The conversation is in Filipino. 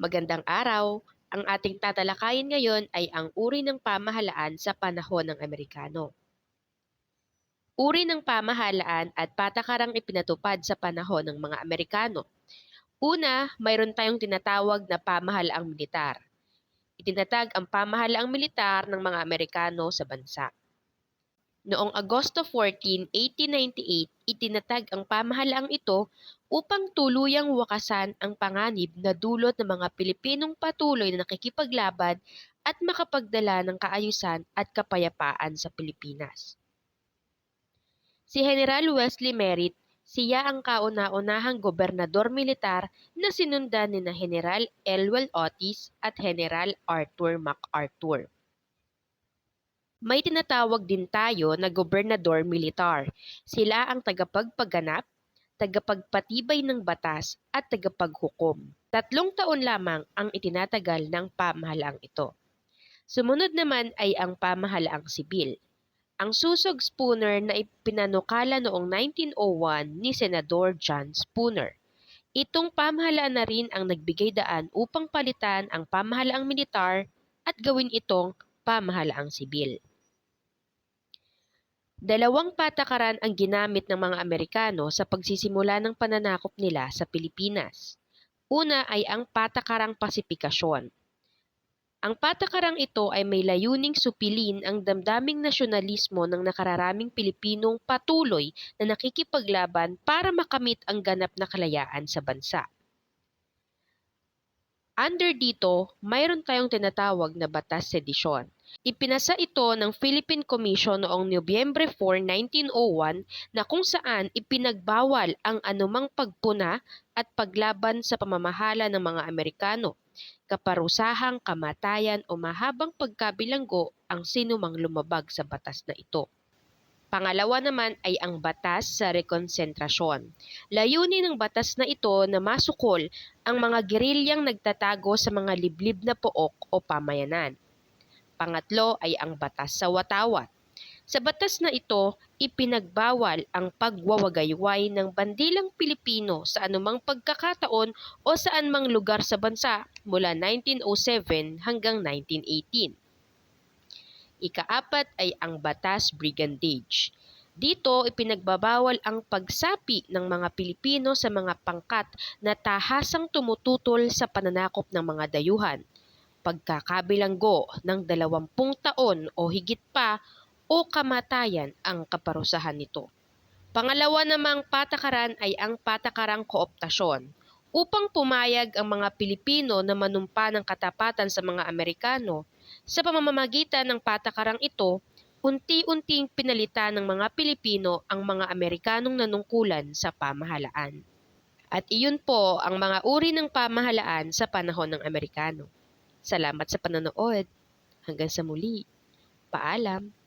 Magandang araw! Ang ating tatalakayin ngayon ay ang uri ng pamahalaan sa panahon ng Amerikano. Uri ng pamahalaan at patakarang ipinatupad sa panahon ng mga Amerikano. Una, mayroon tayong tinatawag na pamahalaang militar. Itinatag ang pamahalaang militar ng mga Amerikano sa bansa. Noong Agosto 14, 1898, itinatag ang pamahalaang ito upang tuluyang wakasan ang panganib na dulot ng mga Pilipinong patuloy na nakikipaglaban at makapagdala ng kaayusan at kapayapaan sa Pilipinas. Si General Wesley Merritt, siya ang kauna-unahang gobernador militar na sinundan ni na General Elwell Otis at General Arthur MacArthur. May tinatawag din tayo na gobernador militar. Sila ang tagapagpaganap, tagapagpatibay ng batas at tagapaghukom. Tatlong taon lamang ang itinatagal ng pamahalaang ito. Sumunod naman ay ang pamahalaang sibil. Ang susog Spooner na ipinanukala noong 1901 ni Senador John Spooner. Itong pamahalaan na rin ang nagbigay daan upang palitan ang pamahalaang militar at gawin itong pamahalaang sibil. Dalawang patakaran ang ginamit ng mga Amerikano sa pagsisimula ng pananakop nila sa Pilipinas. Una ay ang patakarang pasifikasyon. Ang patakarang ito ay may layuning supilin ang damdaming nasyonalismo ng nakararaming Pilipinong patuloy na nakikipaglaban para makamit ang ganap na kalayaan sa bansa. Under dito, mayroon tayong tinatawag na batas sedisyon. Ipinasa ito ng Philippine Commission noong Nobyembre 4, 1901 na kung saan ipinagbawal ang anumang pagpuna at paglaban sa pamamahala ng mga Amerikano kaparusahang kamatayan o mahabang pagkabilanggo ang sinumang lumabag sa batas na ito. Pangalawa naman ay ang batas sa rekonsentrasyon. Layunin ng batas na ito na masukol ang mga gerilyang nagtatago sa mga liblib na pook o pamayanan. Pangatlo ay ang batas sa watawat. Sa batas na ito, ipinagbawal ang pagwawagayway ng bandilang Pilipino sa anumang pagkakataon o saan mang lugar sa bansa mula 1907 hanggang 1918. Ikaapat ay ang Batas Brigandage. Dito ipinagbabawal ang pagsapi ng mga Pilipino sa mga pangkat na tahasang tumututol sa pananakop ng mga dayuhan, pagkakabilanggo ng dalawampung taon o higit pa o kamatayan ang kaparusahan nito. Pangalawa namang patakaran ay ang patakarang kooptasyon. Upang pumayag ang mga Pilipino na manumpa ng katapatan sa mga Amerikano, sa pamamagitan ng patakarang ito, unti-unting pinalitan ng mga Pilipino ang mga Amerikanong nanungkulan sa pamahalaan. At iyon po ang mga uri ng pamahalaan sa panahon ng Amerikano. Salamat sa panonood. Hanggang sa muli. Paalam.